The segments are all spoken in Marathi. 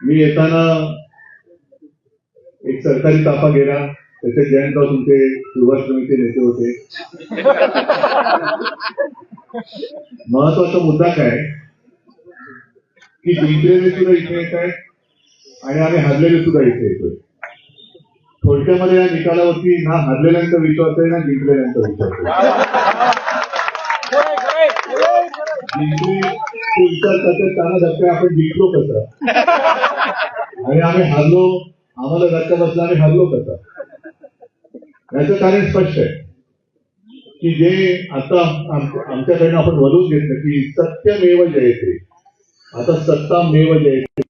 मी येताना एक सरकारी ताफा गेला. त्याचे जयंतराव तुमचे सुभाष समिती नेते होते. महत्त्वाचा मुद्दा काय? की जिंकलेले सुद्धा इथे येत आहेत आणि आम्ही हरलेले सुद्धा इथे येतोय थोडक्यामध्ये या निकालावरती ना हरलेल्यांचा विश्वास आहे ना जिंकलेल्यांचा विश्वास आहे. जिंकली ते विचार करतात त्यांना धक्का आपण जिंकलो कसं? आणि आम्ही हरलो आम्हाला धक्का बसला आम्ही हरलो कसं? याचं कारण स्पष्ट आहे की जे आता आमच्याकडनं आपण वळून घेतलं की सत्यमेव जयते. आता सत्ता मेव जयते.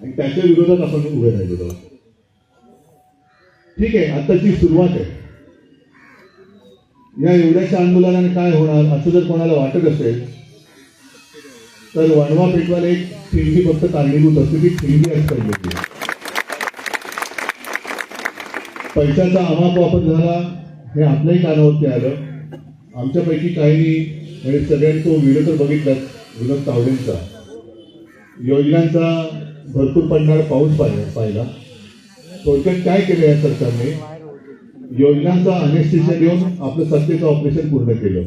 आणि त्याच्या विरोधात आपण उभे राहिलेलो ठीक आहे आताची सुरुवात आहे. या एवढ्याच्या आंदोलनाने काय होणार असं जर कोणाला वाटत असेल तर वणवा पेटवायला एक ठिणगी फक्त कारणीभूत असते ती ठिणगी असते पहिली. पैशाचा अमाप वापर झाला हे आपल्याही कानावरती आलं. आमच्यापैकी काही म्हणजे सगळ्यांनी तो व्हिडिओ तर बघितलाच विनोद तावडेंचा. योजनांचा भरपूर पडणारा पाऊस पाहिला पाहिला. थोडक्यात काय केलं या सरकारने? योजनांचा अनेस्टिशन देऊन आपलं सत्तेचं ऑपरेशन पूर्ण केलं.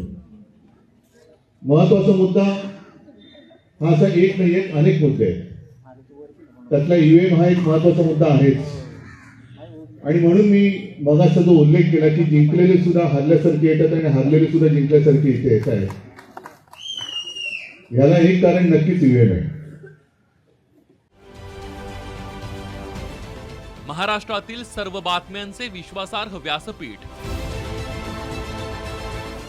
महत्त्वाचा मुद्दा हा असा एक नाही एक अनेक मुद्दे आहेत. त्यातला ईव्हीएम हा एक महत्त्वाचा मुद्दा आहेच. आणि म्हणून मी मगाचा जो उल्लेख केला की जिंकलेले सुद्धा हरल्यासारखे येतात आणि हरलेले सुद्धा जिंकल्यासारखे इथे येत आहेत. याला एक कारण नक्कीच ईव्हीएम आहे. महाराष्ट्रातील सर्व बातम्यांचे विश्वासार्ह व्यासपीठ.